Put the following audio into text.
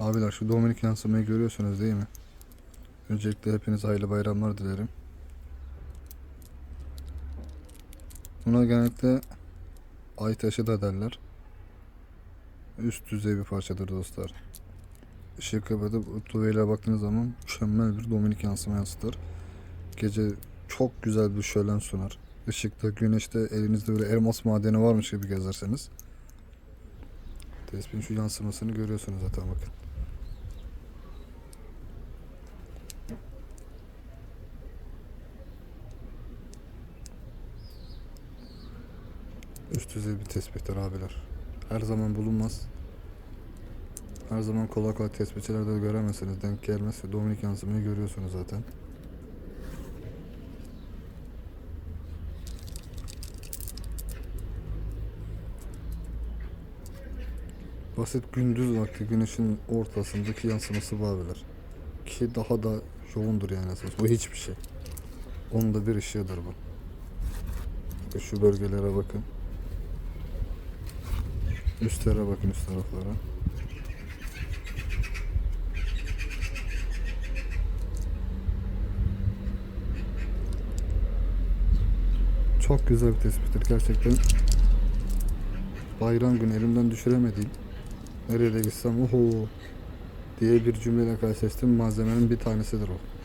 Abiler şu Dominik yansımayı görüyorsunuz değil mi? Öncelikle hepinize hayırlı bayramlar dilerim. Buna genellikle ay taşı da derler. Üst düzey bir parçadır dostlar. Işığı kapatıp tuveyle baktığınız zaman mükemmel bir Dominik yansıma yansıtır. Gece çok güzel bir şölen sunar. Işıkta, güneşte elinizde böyle elmas madeni varmış gibi gezerseniz. Tespihin şu yansımasını görüyorsunuz zaten bakın. Üst düzey bir tespitler abiler. Her zaman bulunmaz. Her zaman kolay kolay tespitçilerde de göremezsiniz. Denk gelmezse Dominik yansımayı görüyorsunuz zaten. Basit gündüz vakti güneşin ortasındaki yansıması abiler. Ki daha da yoğundur yani esas. Bu hiçbir şey. Onun da bir ışığıdır bu. Şu bölgelere bakın. Üstlere bakın üst taraflara. Çok güzel bir tespittir gerçekten. Bayram günü elimden düşüremediğim nereye de gitsem oho diye bir cümleyle karşılaştığım malzemenin bir tanesidir o.